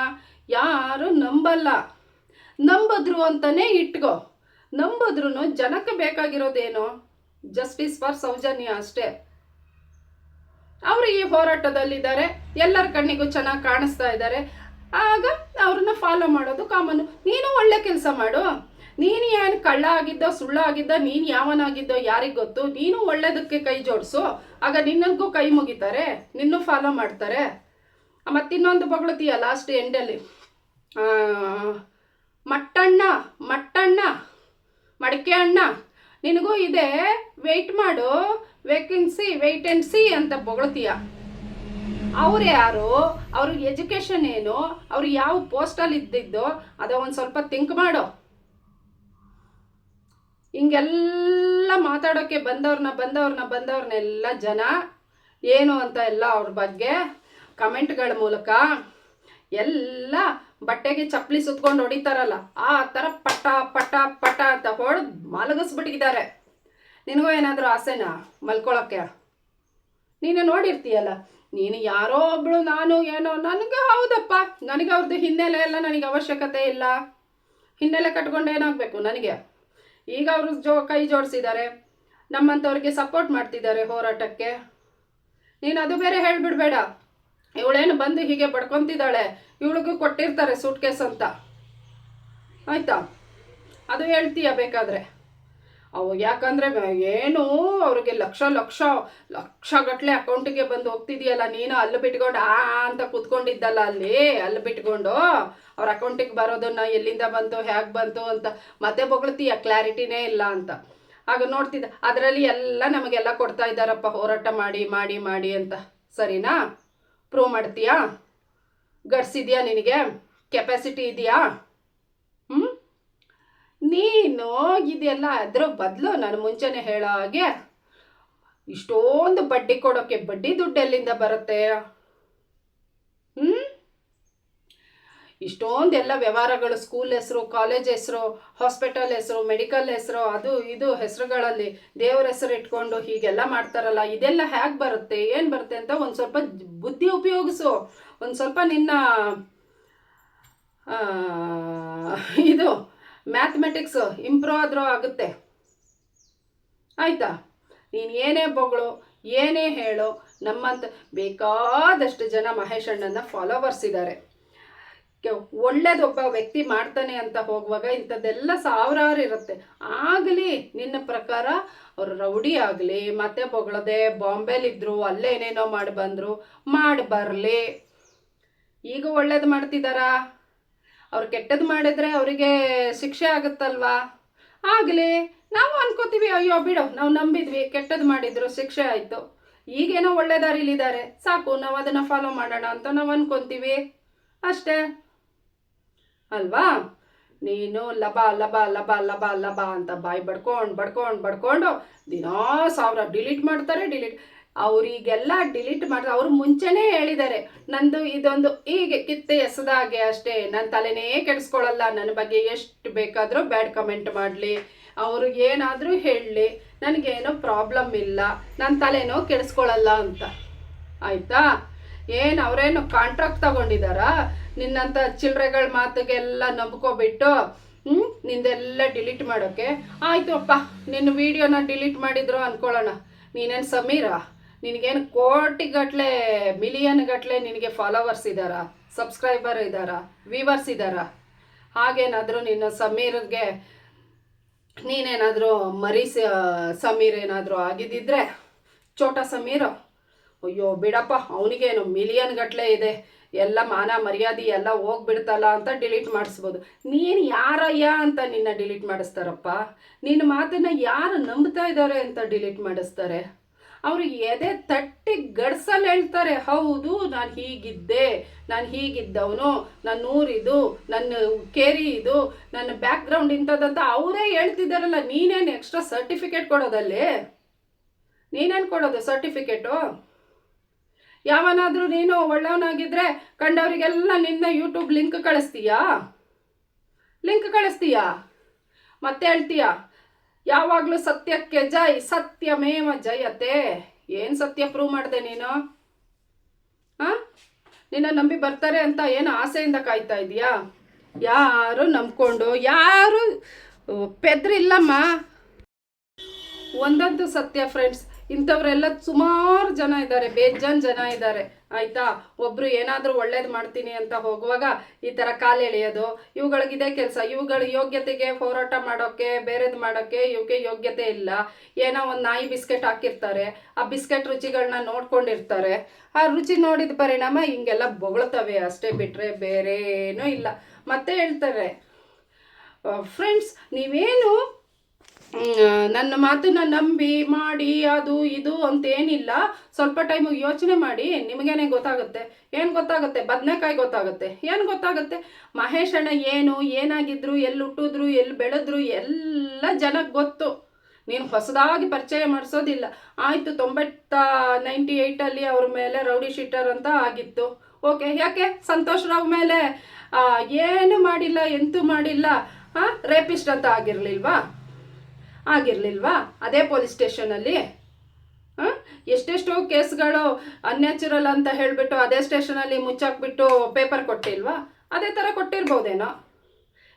Speaker 1: ಯಾರೂ ನಂಬಲ್ಲ. ನಂಬದ್ರು ಅಂತಲೇ ಇಟ್ಕೋ. ನಂಬದ್ರು ಜನಕ್ಕೆ ಬೇಕಾಗಿರೋದೇನು? ಜಸ್ಟಿಸ್ ಫಾರ್ ಸೌಜನ್ಯ ಅಷ್ಟೇ. ಅವರು ಈ ಹೋರಾಟದಲ್ಲಿದ್ದಾರೆ. ಎಲ್ಲರ ಕಣ್ಣಿಗೂ ಚೆನ್ನಾಗಿ ಕಾಣಿಸ್ತಾ ಇದ್ದಾರೆ. ಆಗ ಅವ್ರನ್ನ ಫಾಲೋ ಮಾಡೋದು ಕಾಮನ್ ನೀನು ಒಳ್ಳೆ ಕೆಲಸ ಮಾಡು. ನೀನು ಏನು ಕಳ್ಳ ಆಗಿದ್ದ ಸುಳ್ಳು ಆಗಿದ್ದೋ ನೀನು ಯಾವನಾಗಿದ್ದೋ ಯಾರಿಗೆ ಗೊತ್ತು? ನೀನು ಒಳ್ಳೇದಕ್ಕೆ ಕೈ ಜೋಡಿಸು. ಆಗ ನಿನ್ನಗೂ ಕೈ ಮುಗಿತಾರೆ, ನಿನ್ನೂ ಫಾಲೋ ಮಾಡ್ತಾರೆ. ಮತ್ತಿನ್ನೊಂದು ಬೊಗಳುತ್ತೀಯ ಲಾಸ್ಟ್ ಎಂಡಲ್ಲಿ ಮಟ್ಟಣ್ಣ ಮಟ್ಟಣ್ಣ, ಮಡಿಕೆ ಅಣ್ಣ, ನಿನಗೂ ಇದೆ. ವೆಯ್ಟ್ ಮಾಡು. ವೇಕೆನ್ಸಿ ವೆಯ್ಟ್ ಅಂಡ್ ಸಿ ಅಂತ ಬೊಗಳ್ತೀಯ ಅವ್ರು ಯಾರು? ಅವ್ರಿಗೆ ಎಜುಕೇಷನ್ ಏನು? ಅವ್ರು ಯಾವ ಪೋಸ್ಟಲ್ಲಿ ಇದ್ದಿದ್ದು? ಅದ ಒಂದು ಸ್ವಲ್ಪ ಥಿಂಕ್ ಮಾಡು. ಹಿಂಗೆಲ್ಲ ಮಾತಾಡೋಕ್ಕೆ ಬಂದವ್ರನ್ನ ಬಂದವ್ರನ್ನ, ಬಂದವ್ರನ್ನೆಲ್ಲ ಜನ ಏನು ಅಂತ ಎಲ್ಲ ಅವ್ರ ಬಗ್ಗೆ ಕಮೆಂಟ್ಗಳ ಮೂಲಕ ಎಲ್ಲ ಬಟ್ಟೆಗೆ ಚಪ್ಪಲಿ ಸುತ್ಕೊಂಡು ಹೊಡಿತಾರಲ್ಲ, ಆ ಥರ ಪಟ ಪಟ ಪಟ ಅಂತ ಹೊಡೆದು ಮಲಗಿಸ್ಬಿಟ್ಟಿದ್ದಾರೆ. ನಿನಗೂ ಏನಾದರೂ ಆಸೆನಾ ಮಲ್ಕೊಳ್ಳೋಕ್ಕೆ ನೀನು ನೋಡಿರ್ತೀಯಲ್ಲ, ನೀನು ಯಾರೋ ಒಬ್ಳು, ನಾನು ಏನೋ, ನನಗೆ ಹೌದಪ್ಪ, ನನಗೆ ಅವ್ರದ್ದು ಹಿನ್ನೆಲೆ ಎಲ್ಲ ನನಗೆ ಅವಶ್ಯಕತೆ ಇಲ್ಲ. ಹಿನ್ನೆಲೆ ಕಟ್ಕೊಂಡು ಏನಾಗಬೇಕು ನನಗೆ? ಈಗ ಅವರು ಜೋ ಕೈ ಜೋಡಿಸಿದ್ದಾರೆ. ನಮ್ಮಂಥವ್ರಿಗೆ ಸಪೋರ್ಟ್ ಮಾಡ್ತಿದ್ದಾರೆ ಹೋರಾಟಕ್ಕೆ. ನೀನು ಅದು ಬೇರೆ ಹೇಳಿಬಿಡ್ಬೇಡ. ಇವಳೇನು ಬಂದು ಹೀಗೆ ಬಡ್ಕೊತಿದ್ದಾಳೆ. ಇವಳಿಗೂ ಕೊಟ್ಟಿರ್ತಾರೆ ಸೂಟ್ ಕೇಸ್ ಅಂತ. ಆಯ್ತಾ? ಅದು ಹೇಳ್ತೀಯ ಬೇಕಾದರೆ. ಅವು ಯಾಕಂದರೆ ಏನು ಅವ್ರಿಗೆ ಲಕ್ಷ ಲಕ್ಷ ಲಕ್ಷ ಗಟ್ಟಲೆ ಅಕೌಂಟಿಗೆ ಬಂದು ಹೋಗ್ತಿದೆಯಲ್ಲ, ನೀನು ಅಲ್ಲಿ ಬಿಟ್ಕೊಂಡು ಆ ಅಂತ ಕೂತ್ಕೊಂಡಿದ್ದಲ್ಲ ಅಲ್ಲಿ ಅಲ್ಲಿ ಬಿಟ್ಕೊಂಡು ಅವ್ರ ಅಕೌಂಟಿಗೆ ಬರೋದನ್ನ ಎಲ್ಲಿಂದ ಬಂತು ಹೇಗೆ ಬಂತು ಅಂತ ಮತ್ತೆ ಬೊಗಳ್ತೀಯ ಕ್ಲಾರಿಟಿನೇ ಇಲ್ಲ ಅಂತ. ಆಗ ನೋಡ್ತಿದ್ದ, ಅದರಲ್ಲಿ ಎಲ್ಲ ನಮಗೆಲ್ಲ ಕೊಡ್ತಾ ಇದ್ದಾರಪ್ಪ, ಹೋರಾಟ ಮಾಡಿ ಮಾಡಿ ಮಾಡಿ ಅಂತ. ಸರಿನಾ? ಪ್ರೂವ್ ಮಾಡ್ತೀಯಾ? ಗಡ್ಸಿದ್ಯಾ ನಿನಗೆ? ಕೆಪಾಸಿಟಿ ಇದೆಯಾ? ನೀನು ಇದೆಲ್ಲ ಅದ್ರ ಬದಲು ನಾನು ಮುಂಚೆನೆ ಹೇಳೋ ಹಾಗೆ. ಇಷ್ಟೊಂದು ಬಡ್ಡಿ ಕೊಡೋಕ್ಕೆ ಬಡ್ಡಿ ದುಡ್ಡು ಎಲ್ಲಿಂದ ಬರುತ್ತೆ? ಹ್ಞೂ ಇಷ್ಟೊಂದೆಲ್ಲ ವ್ಯವಹಾರಗಳು ಸ್ಕೂಲ್ ಹೆಸರು ಕಾಲೇಜ್ ಹೆಸರು ಹಾಸ್ಪಿಟಲ್ ಹೆಸರು ಮೆಡಿಕಲ್ ಹೆಸರು, ಅದು ಇದು ಹೆಸರುಗಳಲ್ಲಿ ದೇವ್ರ ಹೆಸರು ಇಟ್ಕೊಂಡು ಹೀಗೆಲ್ಲ ಮಾಡ್ತಾರಲ್ಲ, ಇದೆಲ್ಲ ಹೇಗೆ ಬರುತ್ತೆ, ಏನು ಬರುತ್ತೆ ಅಂತ ಒಂದು ಸ್ವಲ್ಪ ಬುದ್ಧಿ ಉಪಯೋಗಿಸು. ಒಂದು ಸ್ವಲ್ಪ ನಿನ್ನ ಇದು ಮ್ಯಾಥಮೆಟಿಕ್ಸ್ ಇಂಪ್ರೂವ್ ಆದರೂ ಆಗುತ್ತೆ. ಆಯಿತಾ? ನೀನು ಏನೇ ಬೊಗಳು, ಏನೇ ಹೇಳೋ, ನಮ್ಮಂತ ಬೇಕಾದಷ್ಟು ಜನ ಮಹೇಶ್ ಅಣ್ಣನ ಫಾಲೋವರ್ಸ್ ಇದ್ದಾರೆ ಒಳ್ಳೇದೊಬ್ಬ ವ್ಯಕ್ತಿ ಮಾಡ್ತಾನೆ ಅಂತ ಹೋಗುವಾಗ ಇಂಥದ್ದೆಲ್ಲ ಸಾವಿರಾರು ಇರುತ್ತೆ. ಆಗಲಿ, ನಿನ್ನ ಪ್ರಕಾರ ಅವರು ರೌಡಿ ಆಗಲಿ, ಮತ್ತೆ ಬೊಗಳದೆ ಬಾಂಬೆಲಿದ್ರು ಅಲ್ಲೇ ಏನೇನೋ ಮಾಡಿ ಬಂದರು, ಮಾಡಿ ಬರಲಿ. ಈಗ ಒಳ್ಳೇದು ಮಾಡ್ತಿದ್ದಾರಾ ಅವ್ರು ಕೆಟ್ಟದ್ದು ಮಾಡಿದ್ರೆ ಅವರಿಗೆ ಶಿಕ್ಷೆ ಆಗುತ್ತಲ್ವಾ? ಆಗಲಿ, ನಾವು ಅನ್ಕೋತೀವಿ, ಅಯ್ಯೋ, ಬಿಡು, ನಾವು ನಂಬಿದ್ವಿ ಕೆಟ್ಟದ್ದು ಮಾಡಿದ್ರು, ಶಿಕ್ಷೆ ಆಯಿತು. ಈಗೇನೋ ಒಳ್ಳೆ ದಾರಿಲಿದ್ದಾರೆ. ಸಾಕು, ನಾವು ಅದನ್ನು ಫಾಲೋ ಮಾಡೋಣ ಅಂತ ನಾವು ಅನ್ಕೊಂತೀವಿ. ಅಷ್ಟೇ. ಅಲ್ವಾ? ನೀನು ಲಬ ಲಬ ಲಬ ಲಬ ಲಬ ಅಂತ ಬಾಯಿ ಬಡ್ಕೊಂಡು ಬಡ್ಕೊಂಡು ಬಡ್ಕೊಂಡು ದಿನಾ ಸಾವಿರ ಡಿಲೀಟ್ ಮಾಡ್ತಾರೆ ಡಿಲೀಟ್ ಅವರಿಗೆಲ್ಲ ಡಿಲೀಟ್ ಮಾಡಿದ್ರು ಅವ್ರು ಮುಂಚೆನೇ ಹೇಳಿದ್ದಾರೆ, ನಂದು ಇದೊಂದು ಹೀಗೆ ಕಿತ್ತೆ ಎಸದಾಗೆ ಅಷ್ಟೇ ನನ್ನ ತಲೆನೇ ಕೆಡಿಸ್ಕೊಳ್ಳಲ್ಲ ನನ್ನ ಬಗ್ಗೆ ಎಷ್ಟು ಬೇಕಾದರೂ ಬ್ಯಾಡ್ ಕಮೆಂಟ್ ಮಾಡಲಿ ಅವರು ಏನಾದರೂ ಹೇಳಲಿ ನನಗೇನೋ ಪ್ರಾಬ್ಲಮ್ ಇಲ್ಲ ನನ್ನ ತಲೆನೋ ಕೆಡಿಸ್ಕೊಳ್ಳಲ್ಲ ಅಂತ. ಆಯಿತಾ? ಏನು ಅವರೇನು ಕಾಂಟ್ರಾಕ್ಟ್ ತಗೊಂಡಿದ್ದಾರಾ? ನಿನ್ನಂಥ ಚಿಲ್ಲರೆಗಳ ಮಾತಿಗೆಲ್ಲ ನಂಬ್ಕೊಬಿಟ್ಟು ಹ್ಞೂ ನಿಂದೆಲ್ಲ ಡಿಲೀಟ್ ಮಾಡೋಕ್ಕೆ ಆಯಿತು ಅಪ್ಪ ನಿನ್ನ ವೀಡಿಯೋನ ಡಿಲೀಟ್ ಮಾಡಿದ್ರು ಅಂದ್ಕೊಳ್ಳೋಣ ನೀನೇನು ಸಮೀರಾ? ನಿನಗೇನು ಕೋಟಿಗಟ್ಟಲೆ ಮಿಲಿಯನ್ ಗಟ್ಟಲೆ ನಿನಗೆ ಫಾಲೋವರ್ಸ್ ಇದ್ದಾರಾ ಸಬ್ಸ್ಕ್ರೈಬರ್ ಇದ್ದಾರಾ ವೀವರ್ಸ್ ಇದ್ದಾರಾ ಹಾಗೇನಾದರೂ ನಿನ್ನ ಸಮೀರ್ಗೆ, ನೀನೇನಾದರೂ ಮರಿ ಸಮೀರ್ ಏನಾದರೂ ಆಗಿದ್ದಿದ್ರೆ ಚೋಟ ಸಮೀರ್, ಅಯ್ಯೋ ಬಿಡಪ್ಪ, ಅವನಿಗೇನು ಮಿಲಿಯನ್ ಗಟ್ಟಲೆ ಇದೆ, ಎಲ್ಲ ಮಾನ ಮರ್ಯಾದೆ ಎಲ್ಲ ಹೋಗ್ಬಿಡ್ತಲ್ಲ ಅಂತ ಡಿಲೀಟ್ ಮಾಡಿಸ್ಬೋದು. ನೀನು ಯಾರಯ್ಯ ಅಂತ ನಿನ್ನ ಡಿಲೀಟ್ ಮಾಡಿಸ್ತಾರಪ್ಪ? ನಿನ್ನ ಮಾತನ್ನು ಯಾರು ನಂಬ್ತಾ ಇದ್ದಾರೆ ಅಂತ ಡಿಲೀಟ್ ಮಾಡಿಸ್ತಾರೆ? ಅವರು ಎದೆ ತಟ್ಟಿ ಗಡ್ಸಲ್ಲಿ ಹೇಳ್ತಾರೆ, ಹೌದು, ನಾನು ಹೀಗಿದ್ದೆ, ನಾನು ಹೀಗಿದ್ದವನು ನನ್ನ ಊರಿದು ನನ್ನ ಕೇರಿ ಇದು ನನ್ನ ಬ್ಯಾಕ್ಗ್ರೌಂಡ್ ಇಂಥದ್ದಂತ ಅವರೇ ಹೇಳ್ತಿದ್ದಾರಲ್ಲ, ನೀನೇನು ಎಕ್ಸ್ಟ್ರಾ ಸರ್ಟಿಫಿಕೇಟ್ ಕೊಡೋದಲ್ಲಿ? ನೀನೇನು ಕೊಡೋದು ಸರ್ಟಿಫಿಕೇಟು ಯಾವನಾದರೂ ನೀನು ಒಳ್ಳೆಯವನಾಗಿದ್ದರೆ ಕಂಡವರಿಗೆಲ್ಲ ನಿನ್ನ ಯೂಟ್ಯೂಬ್ ಲಿಂಕ್ ಕಳಿಸ್ತೀಯಾ? ಲಿಂಕ್ ಕಳಿಸ್ತೀಯಾ? ಮತ್ತೆ ಹೇಳ್ತೀಯಾ? ಯಾವಾಗಲೂ ಸತ್ಯಕ್ಕೆ ಜೈ, ಸತ್ಯಮೇವ ಜಯತೆ. ಏನು ಸತ್ಯ ಪ್ರೂವ್ ಮಾಡಿದೆ ನೀನು? ಹಾಂ? ನಿನ್ನ ನಂಬಿ ಬರ್ತಾರೆ ಅಂತ ಏನು ಆಸೆಯಿಂದ ಕಾಯ್ತಾ ಇದೀಯಾ? ಯಾರು ನಂಬ್ಕೊಂಡು, ಯಾರು ಪೆದ್ರಿಲ್ಲಮ್ಮ? ಒಂದೊಂದು ಸತ್ಯ ಫ್ರೆಂಡ್ಸ್ ಇಂಥವರೆಲ್ಲ ಸುಮಾರು ಜನ ಇದ್ದಾರೆ, ಬೇಜಾನ್ ಜನ ಇದ್ದಾರೆ, ಆಯ್ತಾ? ಒಬ್ರು ಏನಾದರೂ ಒಳ್ಳೇದು ಮಾಡ್ತೀನಿ ಅಂತ ಹೋಗುವಾಗ ಈ ಥರ ಕಾಲು ಎಳೆಯೋದು ಇವುಗಳಿಗಿದೆ ಕೆಲಸ, ಇವುಗಳ ಯೋಗ್ಯತೆಗೆ ಹೋರಾಟ ಮಾಡೋಕ್ಕೆ ಬೇರೆದು ಮಾಡೋಕ್ಕೆ ಇವಕ್ಕೆ ಯೋಗ್ಯತೆ ಇಲ್ಲ. ಏನೋ ಒಂದು ನಾಯಿ ಬಿಸ್ಕೆಟ್ ಹಾಕಿರ್ತಾರೆ, ಆ ಬಿಸ್ಕೆಟ್ ರುಚಿಗಳನ್ನ ನೋಡ್ಕೊಂಡಿರ್ತಾರೆ. ಆ ರುಚಿ ನೋಡಿದ ಪರಿಣಾಮ ಹಿಂಗೆಲ್ಲ ಬೊಗಳ್ತವೆ ಅಷ್ಟೇ ಬಿಟ್ಟರೆ ಬೇರೇನೂ ಇಲ್ಲ. ಮತ್ತೆ ಹೇಳ್ತಾರೆ ಫ್ರೆಂಡ್ಸ್ ನೀವೇನು ನನ್ನ ಮಾತನ್ನ ನಂಬಿ ಮಾಡಿ, ಅದು ಇದು ಅಂತೇನಿಲ್ಲ. ಸ್ವಲ್ಪ ಟೈಮ್ ಯೋಚನೆ ಮಾಡಿ, ನಿಮಗೇನೆ ಗೊತ್ತಾಗುತ್ತೆ. ಏನು ಗೊತ್ತಾಗುತ್ತೆ? ಬದನೆಕಾಯಿ ಗೊತ್ತಾಗುತ್ತೆ. ಏನು ಗೊತ್ತಾಗುತ್ತೆ? ಮಹೇಶ್ ಅಣ್ಣ ಏನು, ಏನಾಗಿದ್ರು ಎಲ್ಲಿ ಹುಟ್ಟಿದ್ರು ಎಲ್ಲಿ ಬೆಳೆದ್ರು, ಎಲ್ಲ ಜನಕ್ಕೆ ಗೊತ್ತು. ನೀನು ಹೊಸದಾಗಿ ಪರಿಚಯ ಮಾಡಿಸೋದಿಲ್ಲ. ಆಯಿತು, ತೊಂಬತ್ತ ನೈಂಟಿ ಏಯ್ಟಲ್ಲಿ ಅವ್ರ ಮೇಲೆ ರೌಡಿ ಶೀಟರ್ ಅಂತ ಆಗಿತ್ತು. ಓಕೆ, ಯಾಕೆ? ಸಂತೋಷ್ ರಾವ್ ಮೇಲೆ? ಏನು ಮಾಡಿಲ್ಲ, ಎಂತೂ ಮಾಡಿಲ್ಲ. ಹಾಂ ರೇಪಿಸ್ಟ್ ಅಂತ ಆಗಿರಲಿಲ್ವಾ? ಆಗಿರಲಿಲ್ವಾ? ಅದೇ ಪೊಲೀಸ್ ಸ್ಟೇಷನಲ್ಲಿ ಎಷ್ಟೆಷ್ಟೋ ಕೇಸ್ಗಳು ಅನ್ಯಾಚುರಲ್ ಅಂತ ಹೇಳಿಬಿಟ್ಟು ಅದೇ ಸ್ಟೇಷನಲ್ಲಿ ಮುಚ್ಚಾಕ್ಬಿಟ್ಟು ಪೇಪರ್ ಕೊಟ್ಟಿಲ್ವಾ? ಅದೇ ಥರ ಕೊಟ್ಟಿರ್ಬೋದೇನೋ?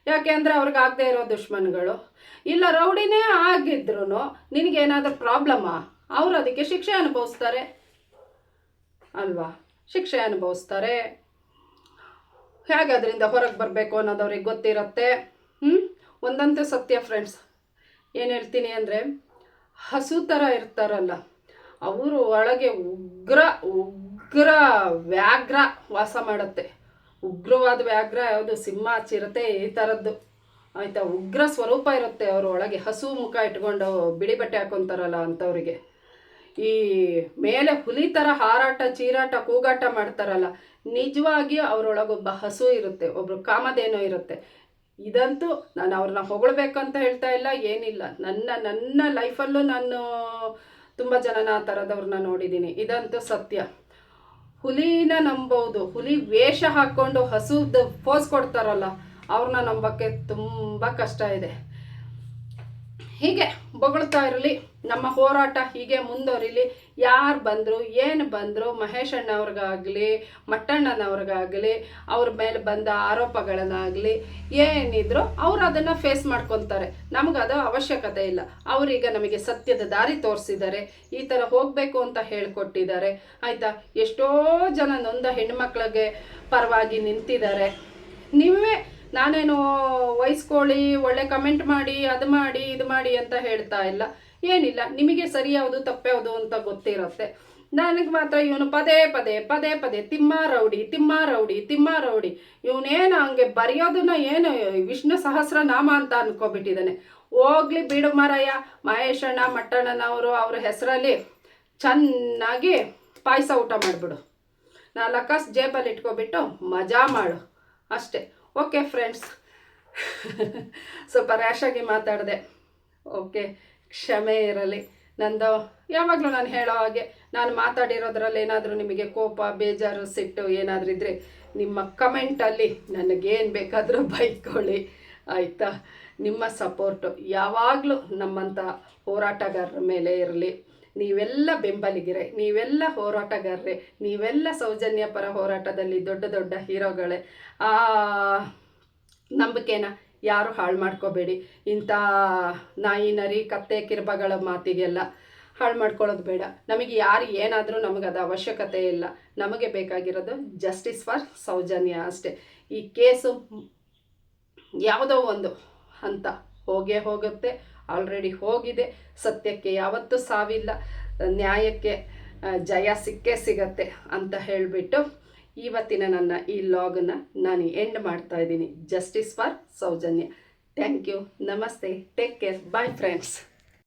Speaker 1: ಯಾಕೆ ಅಂದರೆ ಅವ್ರಿಗೆ ಆಗದೆ ಇರೋ ದುಶ್ಮನ್ಗಳು. ಇಲ್ಲ, ರೌಡಿನೇ ಆಗಿದ್ರು ನಿನಗೇನಾದರೂ ಪ್ರಾಬ್ಲಮ್ಮಾ ಅವರು ಅದಕ್ಕೆ ಶಿಕ್ಷೆ ಅನುಭವಿಸ್ತಾರೆ. ಅಲ್ವಾ? ಶಿಕ್ಷೆ ಅನುಭವಿಸ್ತಾರೆ. ಹೇಗೆ ಅದರಿಂದ ಹೊರಗೆ ಬರಬೇಕು ಅನ್ನೋದವ್ರಿಗೆ ಗೊತ್ತಿರುತ್ತೆ. ಹ್ಞೂ ಒಂದಂತೂ ಸತ್ಯ ಫ್ರೆಂಡ್ಸ್ ಏನು ಹೇಳ್ತೀನಿ ಅಂದರೆ, ಹಸು ಥರ ಇರ್ತಾರಲ್ಲ, ಅವರು ಒಳಗೆ ಉಗ್ರ ಉಗ್ರ ವ್ಯಾಘ್ರ ವಾಸ ಮಾಡುತ್ತೆ. ಉಗ್ರವಾದ ವ್ಯಾಘ್ರ ಯಾವುದು? ಸಿಂಹ, ಚಿರತೆ, ಈ ಥರದ್ದು ಆಯಿತಾ? ಉಗ್ರ ಸ್ವರೂಪ ಇರುತ್ತೆ ಅವ್ರ ಒಳಗೆ. ಹಸು ಮುಖ ಇಟ್ಕೊಂಡು ಬಿಳಿ ಬಟ್ಟೆ ಹಾಕೊತಾರಲ್ಲ ಅಂಥವ್ರಿಗೆ ಈ ಮೇಲೆ ಹುಲಿ ಥರ ಹಾರಾಟ, ಚೀರಾಟ, ಕೂಗಾಟ ಮಾಡ್ತಾರಲ್ಲ, ನಿಜವಾಗಿ ಅವರೊಳಗೊಬ್ಬ ಹಸು ಇರುತ್ತೆ ಒಬ್ಬರು ಕಾಮಧೇನು ಇರುತ್ತೆ. ಇದಂತೂ ನಾನು ಅವ್ರನ್ನ ಹೊಗಳ್ಬೇಕಂತ ಹೇಳ್ತಾ ಇಲ್ಲ, ಏನಿಲ್ಲ. ನನ್ನ ನನ್ನ ಲೈಫಲ್ಲೂ ನಾನು ತುಂಬ ಜನನ ಆ ಥರದವ್ರನ್ನ ನೋಡಿದ್ದೀನಿ. ಇದಂತೂ ಸತ್ಯ. ಹುಲಿನ ನಂಬೋದು. ಹುಲಿ ವೇಷ ಹಾಕ್ಕೊಂಡು ಹಸುದ ಫೋಸ್ ಕೊಡ್ತಾರಲ್ಲ, ಅವ್ರನ್ನ ನಂಬಕ್ಕೆ ತುಂಬ ಕಷ್ಟ ಇದೆ. ಹೀಗೆ ಬೊಗಳ್ತಾ ಇರಲಿ, ನಮ್ಮ ಹೋರಾಟ ಹೀಗೆ ಮುಂದುವರಿಲಿ. ಯಾರು ಬಂದರು, ಏನು ಬಂದರು ಮಹೇಶ್ ಅಣ್ಣವ್ರಿಗಾಗಲಿ ಮಟ್ಟಣ್ಣನವ್ರಿಗಾಗಲಿ, ಅವ್ರ ಮೇಲೆ ಬಂದ ಆರೋಪಗಳನ್ನಾಗಲಿ, ಏನಿದ್ರು ಅವ್ರು ಅದನ್ನು ಫೇಸ್ ಮಾಡ್ಕೊತಾರೆ. ನಮಗದು ಅವಶ್ಯಕತೆ ಇಲ್ಲ. ಅವರೀಗ ನಮಗೆ ಸತ್ಯದ ದಾರಿ ತೋರಿಸಿದ್ದಾರೆ. ಈ ಥರ ಹೋಗಬೇಕು ಅಂತ ಹೇಳಿಕೊಟ್ಟಿದ್ದಾರೆ. ಆಯಿತಾ? ಎಷ್ಟೋ ಜನ ನೊಂದ ಹೆಣ್ಮಕ್ಳಿಗೆ ಪರವಾಗಿ ನಿಂತಿದ್ದಾರೆ. ನೀವೇ ನಾನೇನು ವಹಿಸ್ಕೊಳ್ಳಿ, ಒಳ್ಳೆ ಕಮೆಂಟ್ ಮಾಡಿ, ಅದು ಮಾಡಿ, ಇದು ಮಾಡಿ ಅಂತ ಹೇಳ್ತಾ ಇಲ್ಲ. ಏನಿಲ್ಲ, ನಿಮಗೆ ಸರಿ ಯಾವುದು ತಪ್ಪ್ಯಾವುದು ಅಂತ ಗೊತ್ತಿರುತ್ತೆ. ನನಗೆ ಮಾತ್ರ ಇವನು ಪದೇ ಪದೇ ಪದೇ ಪದೇ, Thimma rowdy Thimma rowdy Thimma rowdy. ಇವನೇನು ಹಂಗೆ ಬರೆಯೋದನ್ನ ಏನು ವಿಷ್ಣು ಸಹಸ್ರ ನಾಮ ಅಂತ ಅನ್ಕೋಬಿಟ್ಟಿದ್ದಾನೆ. ಹೋಗ್ಲಿ ಬಿಡು ಮಾರಯ್ಯ ಮಹೇಶಣ್ಣ ಮಟ್ಟಣ್ಣನವರು, ಅವ್ರ ಹೆಸರಲ್ಲಿ ಚೆನ್ನಾಗಿ ಪಾಯಸ ಊಟ ಮಾಡಿಬಿಡು. ನಾಲ್ಕಾಸ್ ಕಾಸು ಜೇಬಲ್ಲಿ ಇಟ್ಕೊಬಿಟ್ಟು ಮಜಾ ಮಾಡು. ಅಷ್ಟೇ. ಓಕೆ ಫ್ರೆಂಡ್ಸ್ ಸ್ವಲ್ಪ ರ್ಯಾಶಾಗಿ ಮಾತಾಡಿದೆ. ಓಕೆ ಕ್ಷಮೆ ಇರಲಿ. ನಂದು ಯಾವಾಗಲೂ ನಾನು ಹೇಳೋ ಹಾಗೆ, ನಾನು ಮಾತಾಡಿರೋದ್ರಲ್ಲಿ ಏನಾದರೂ ನಿಮಗೆ ಕೋಪ, ಬೇಜಾರು, ಸಿಟ್ಟು ಏನಾದರೂ ಇದ್ದರೆ ನಿಮ್ಮ ಕಮೆಂಟಲ್ಲಿ ನನಗೇನು ಬೇಕಾದರೂ ಬೈಕೊಳ್ಳಿ. ಆಯಿತಾ? ನಿಮ್ಮ ಸಪೋರ್ಟು ಯಾವಾಗಲೂ ನಮ್ಮಂಥ ಹೋರಾಟಗಾರರ ಮೇಲೆ ಇರಲಿ. ನೀವೆಲ್ಲ ಬೆಂಬಲಿಗಿರೆ, ನೀವೆಲ್ಲ ಹೋರಾಟಗಾರರೇ, ನೀವೆಲ್ಲ ಸೌಜನ್ಯ ಪರ ಹೋರಾಟದಲ್ಲಿ ದೊಡ್ಡ ದೊಡ್ಡ ಹೀರೋಗಳೇ, ಆ ನಂಬಿಕೆನ ಯಾರು ಹಾಳು ಮಾಡ್ಕೋಬೇಡಿ. ಇಂಥ ನಾಯಿ, ನರಿ, ಕತ್ತೆ, ಕಿರ್ಬಗಳ ಮಾತಿಗೆಲ್ಲ ಹಾಳು ಮಾಡ್ಕೊಳ್ಳೋದು ಬೇಡ. ನಮಗೆ ಯಾರು ಏನಾದರೂ ನಮಗೆ ಅದು ಅವಶ್ಯಕತೆ ಇಲ್ಲ. ನಮಗೆ ಬೇಕಾಗಿರೋದು ಜಸ್ಟಿಸ್ ಫಾರ್ ಸೌಜನ್ಯ ಅಷ್ಟೇ. ಈ ಕೇಸು ಯಾವುದೋ ಒಂದು ಹಂತ ಹೋಗೇ ಹೋಗುತ್ತೆ. ಆಲ್ರೆಡಿ ಹೋಗಿದೆ. ಸತ್ಯಕ್ಕೆ ಯಾವತ್ತೂ ಸಾವಿಲ್ಲ. ನ್ಯಾಯಕ್ಕೆ ಜಯ ಸಿಕ್ಕೇ ಸಿಗತ್ತೆ ಅಂತ ಹೇಳಿಬಿಟ್ಟು ಇವತ್ತಿನ ನನ್ನ ಈ ಲಾಗನ್ನು ನಾನು ಎಂಡ್ ಮಾಡ್ತಾ ಇದ್ದೀನಿ. Justice for Soujanya. Thank you ನಮಸ್ತೆ. Take care bye friends